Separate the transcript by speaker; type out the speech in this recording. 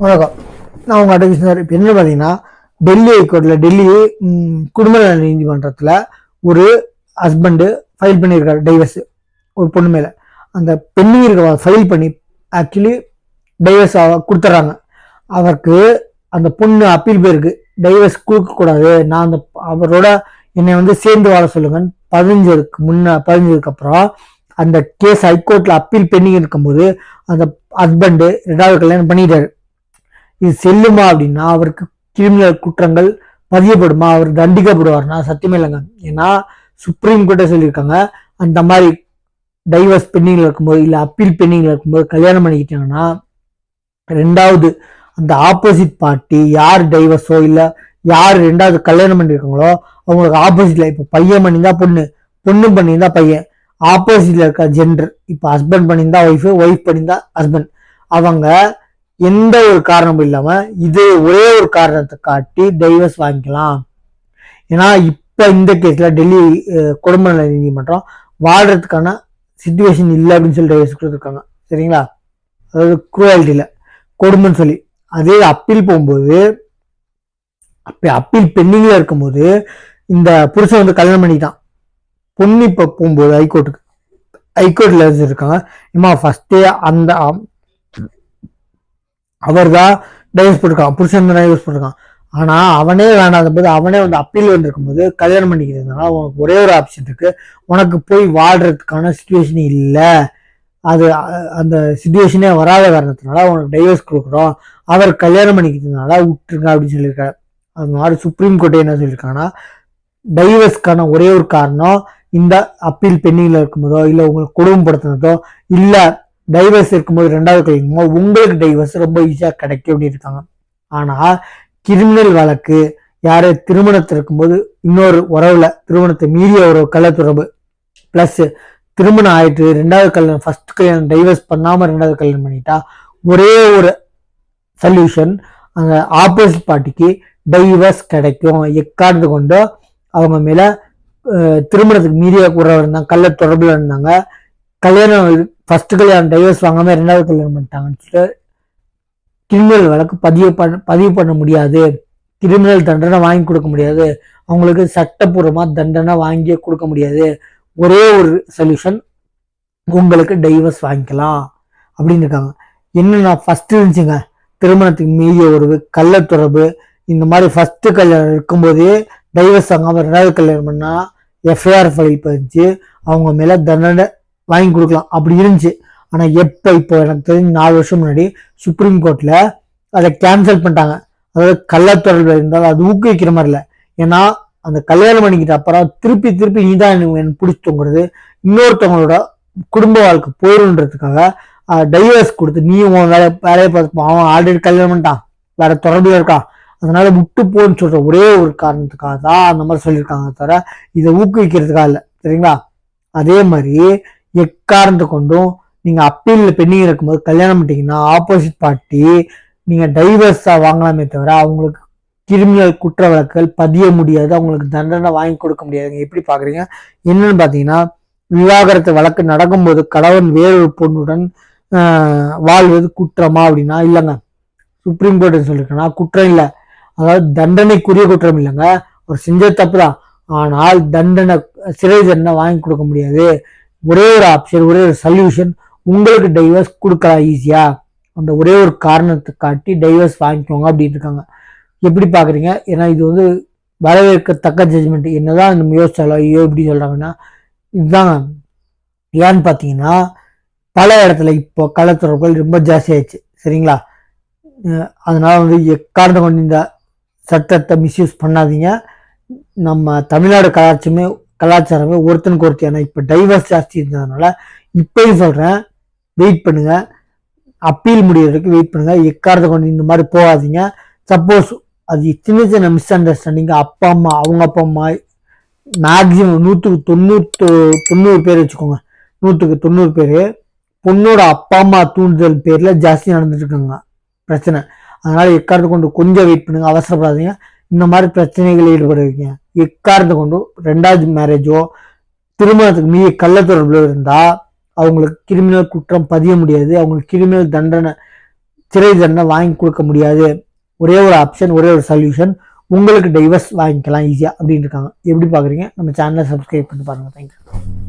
Speaker 1: வணக்கம். நான் உங்கள் அட்வொகேட் இப்போ என்ன பார்த்தீங்கன்னா டெல்லி ஹைகோர்ட்டில் டெல்லி குடும்ப நல நீதிமன்றத்தில் ஒரு ஹஸ்பண்டு ஃபைல் பண்ணியிருக்காரு டைவர்ஸ் ஒரு பொண்ணு மேலே. அந்த பெண்ணிங் இருக்க ஃபைல் பண்ணி ஆக்சுவலி டைவர்ஸ் கொடுத்துட்றாங்க அவருக்கு அந்த பொண்ணு அப்பீல் போயிருக்கு. டைவர்ஸ் கொடுக்கக்கூடாது நான் அந்த அவரோட என்னை வந்து சேர்ந்து வாழ சொல்லுங்கன்னு பதினஞ்சதுக்கு முன்ன பதினஞ்சதுக்கு அப்புறம் அந்த கேஸ் ஹைகோர்ட்டில் அப்பீல் பெண்டிங் இருக்கும்போது அந்த ஹஸ்பண்டு ரெண்டாவது கல்யாணம் பண்ணிட்டாரு. இது செல்லுமா அப்படின்னா அவருக்கு கிரிமினல் குற்றங்கள் பதியப்படுமா அவர் தண்டிக்கப்படுவார்னா சத்தியமே இல்லைங்க. ஏன்னா சுப்ரீம் கோர்ட்டே சொல்லியிருக்காங்க அந்த மாதிரி டைவர்ஸ் பெண்டிங்கில் இருக்கும்போது இல்லை அப்பீல் பெண்டிங்கில் இருக்கும்போது கல்யாணம் பண்ணிக்கிட்டாங்கன்னா ரெண்டாவது அந்த ஆப்போசிட் பார்ட்டி யார் டைவர்ஸோ இல்லை யார் ரெண்டாவது கல்யாணம் பண்ணியிருக்காங்களோ அவங்களுக்கு ஆப்போசிட்ல இப்போ பையன் பண்ணியிருந்தா பொண்ணு பொண்ணு பண்ணியிருந்தா பையன் ஆப்போசிட்ல இருக்க ஜெண்டர் இப்போ ஹஸ்பண்ட் பண்ணியிருந்தா ஒய்ஃபு ஒய்ஃப் பண்ணியிருந்தா ஹஸ்பண்ட் அவங்க எந்த ஒரு காரணமும் இல்லாம இது ஒரே ஒரு காரணத்தை காட்டி டைவர்ஸ் வாங்கிக்கலாம். ஏன்னா இப்ப இந்த கேஸ்ல டெல்லி குடும்ப நல நீதிமன்றம் வாழ்றதுக்கான சுச்சுவேஷன் இல்லை அப்படின்னு சொல்லி டைவர்ஸ் கொடுத்துருக்காங்க. சரிங்களா? அதாவது குரூவாலிட்டியில கொடுமைன்னு சொல்லி. அதே அப்பீல் போகும்போது அப்ப அப்பீல் பெண்டிங்ல இருக்கும்போது இந்த புருஷன் வந்து கல்யாணம் பண்ணிட்டான். பொண்ணு இப்ப போகும்போது ஹைகோர்ட்டுக்கு ஹைகோர்ட்ல இருக்காங்க. இம்மா ஃபர்ஸ்டே அந்த அவர் தான் டைவர்ஸ் போட்டிருக்கான். புருஷன் தான் டைவர்ஸ் போட்டிருக்கான். ஆனால் அவனே வேணாத போது அவனே வந்து அப்பீல் வந்திருக்கும் போது கல்யாணம் பண்ணிக்கிறதுனால உனக்கு ஒரே ஒரு ஆப்ஷன் இருக்கு. உனக்கு போய் வாழ்றதுக்கான சுச்சுவேஷன் இல்லை. அது அந்த சுச்சுவேஷனே வராத காரணத்தினால உனக்கு டைவர்ஸ் கொடுக்குறோம். அவர் கல்யாணம் பண்ணிக்கிறதுனால விட்டுருங்க அப்படின்னு சொல்லியிருக்காரு. அது மாதிரி சுப்ரீம் கோர்ட்டே என்ன சொல்லியிருக்காங்கன்னா டைவர்ஸ்க்கான ஒரே ஒரு காரணம் இந்த அப்பீல் பெண்டிங்ல இருக்கும்போதோ இல்லை உங்களுக்கு குடும்பப்படுத்தினதோ இல்லை டைவர்ஸ் இருக்கும்போது ரெண்டாவது கல்யாணமோ உங்களுக்கு டைவர்ஸ் ரொம்ப ஈஸியாக கிடைக்கும் அப்படின்னு இருக்காங்க. ஆனால் கிரிமினல் வழக்கு யார் திருமணத்தில் இருக்கும்போது இன்னொரு உறவுல திருமணத்தை மீறிய ஒரு கள்ளத்துறவு ப்ளஸ் திருமணம் ஆயிட்டு ரெண்டாவது கல்யாணம் ஃபர்ஸ்ட் கல்யாணம் டைவர்ஸ் பண்ணாமல் ரெண்டாவது கல்யாணம் பண்ணிட்டா ஒரே ஒரு சொல்யூஷன் அந்த ஆப்போசிட் பார்ட்டிக்கு டைவர்ஸ் கிடைக்கும். எக்கார்ந்து கொண்டு அவங்க மேலே திருமணத்துக்கு மீறிய உறவு இருந்தாங்க கள்ள தொடர்பில் இருந்தாங்க கல்யாணம் ஃபர்ஸ்ட் கல்யாணம் டைவர்ஸ் வாங்காமல் ரெண்டாவது கல்யாணம் பண்ணிட்டாங்கன்னு சொல்லிட்டு கிரிமினல் வழக்கு பதிவு பண்ண பதிவு பண்ண முடியாது. கிரிமினல் தண்டனை வாங்கி கொடுக்க முடியாது. அவங்களுக்கு சட்டப்பூர்வமாக தண்டனை வாங்கியே கொடுக்க முடியாது. ஒரே ஒரு சொல்யூஷன் உங்களுக்கு டைவர்ஸ் வாங்கிக்கலாம். அப்படின்னு இருக்காங்க. என்னன்னா ஃபஸ்ட்டு இருந்துச்சுங்க. திருமணத்துக்கு மீறிய உறவு கள்ள தொடர்பு. இந்த மாதிரி ஃபஸ்ட்டு கல்யாணம் இருக்கும்போதே டைவர்ஸ் வாங்காமல் ரெண்டாவது கல்யாணம் பண்ணால் எஃப்ஐஆர் ஃபைல் பதிஞ்சு அவங்க மேலே தண்டனை வாங்கி கொடுக்கலாம். அப்படி இருந்துச்சு. ஆனால் எப்போ இப்போ எனக்கு தெரிஞ்சு நாலு வருஷம் முன்னாடி சுப்ரீம் கோர்ட்டில் அதை கேன்சல் பண்ணிட்டாங்க. அதாவது கள்ளத்தொடர்பு இருந்தாலும் அது ஊக்குவிக்கிற மாதிரி இல்லை. ஏன்னா அந்த கல்யாணம் பண்ணிக்கிட்ட அப்புறம் திருப்பி திருப்பி நீ தான் எனக்கு பிடிச்சி தொங்குறது. இன்னொருத்தவங்களோட குடும்ப வாழ்க்கை போயிருன்றதுக்காக டைவர்ஸ் கொடுத்து நீ உன் வேலை வேலையை பார்த்து அவன் ஆல்ரெடி கல்யாணம் பண்ணிட்டான். வேற தொடர்புல இருக்கான். அதனால விட்டு போன்னு சொல்ற ஒரே ஒரு காரணத்துக்காக தான் அந்த மாதிரி சொல்லியிருக்காங்க தவிர இதை ஊக்குவிக்கிறதுக்காக இல்லை. சரிங்களா? அதே மாதிரி எக்காரணத்தை கொண்டும் நீங்க அப்பீலில் பெண்டிங் இருக்கும்போது கல்யாணம் பண்ணிட்டீங்கன்னா ஆப்போசிட் பார்ட்டி நீங்க டைவர்ஸா வாங்கலாமே தவிர அவங்களுக்கு கிரிமினல் குற்ற வழக்குகள் பதிய முடியாது அவங்களுக்கு தண்டனை வாங்கி கொடுக்க முடியாது எப்படி பாக்குறீங்க? என்னன்னு பாத்தீங்கன்னா விவாகரத்து வழக்கு நடக்கும்போது கணவன் வேறொரு பொண்ணுடன் வாழ்வது குற்றமா அப்படின்னா இல்லைங்க. சுப்ரீம் கோர்ட் சொல்லியிருக்கேன்னா குற்றம் இல்லை. அதாவது தண்டனைக்குரிய குற்றம் இல்லைங்க. ஒரு செஞ்ச தப்பு தான் ஆனால் தண்டனை சிறை தண்டனை வாங்கி கொடுக்க முடியாது. ஒரே ஒரு ஆப்ஷன் ஒரே ஒரு சொல்யூஷன் உங்களுக்கு டைவர்ஸ் கொடுக்கலாம் ஈஸியாக அந்த ஒரே ஒரு காரணத்தை காட்டி டைவர்ஸ் வாங்கிக்கோங்க அப்படின்னு இருக்காங்க. எப்படி பார்க்குறீங்க ஏன்னா இது வந்து வரவேற்கத்தக்க ஜட்ஜ்மெண்ட் என்னதான் நம்ம யோசிச்சாலும் ஐயோ இப்படி சொல்கிறாங்கன்னா இதுதாங்க. ஏன்னு பார்த்தீங்கன்னா பல இடத்துல இப்போ கள்ளத்தொடர்புகள் ரொம்ப ஜாஸ்தியாயிடுச்சு சரிங்களா? அதனால் வந்து எக்காரணம் கொண்டு இந்த சட்டத்தை மிஸ்யூஸ் பண்ணாதீங்க. நம்ம தமிழ்நாடு கலாச்சாரமே கலாச்சாரமே ஒருத்தனுக்கு ஒருத்தி. ஆனால் இப்போ டைவர்ஸ் ஜாஸ்தி இருந்ததுனால இப்பயும் சொல்கிறேன் வெயிட் பண்ணுங்க. அப்பீல் முடியறதுக்கு வெயிட் பண்ணுங்க. எக்காரத்தை கொண்டு இந்த மாதிரி போகாதீங்க. சப்போஸ் அது சின்ன சின்ன மிஸ் அண்டர்ஸ்டாண்டிங் அப்பா அம்மா அவங்க அப்பா அம்மா மேக்சிமம் நூற்றுக்கு தொண்ணூற்று தொண்ணூறு பேர் வச்சுக்கோங்க. நூற்றுக்கு தொண்ணூறு பேர். பொண்ணோட அப்பா அம்மா தூண்டுதல் பேரில் ஜாஸ்தி நடந்துட்டுருக்காங்க. பிரச்சனை. அதனால் எக்காரத்தை கொண்டு கொஞ்சம் வெயிட் பண்ணுங்க. அவசரப்படாதீங்க. இந்த மாதிரி பிரச்சனைகள் ஈடுபடுவீங்க. எக்காரத்தை ரெண்டாவது மேரேஜோ திருமணத்துக்கு மீறி கள்ளத்தொடர்புல இருந்தால் அவங்களுக்கு கிரிமினல் குற்றம் பதிய முடியாது. அவங்களுக்கு கிரிமினல் தண்டனை சிறை தண்டனை வாங்கி கொடுக்க முடியாது. ஒரே ஒரு ஆப்ஷன் ஒரே ஒரு சொல்யூஷன் உங்களுக்கு டைவர்ஸ் வாங்கிக்கலாம் ஈஸியாக அப்படின்னு இருக்காங்க. எப்படி பார்க்குறீங்க நம்ம சேனலை சப்ஸ்கிரைப் பண்ணி பாருங்கள் தேங்க்யூ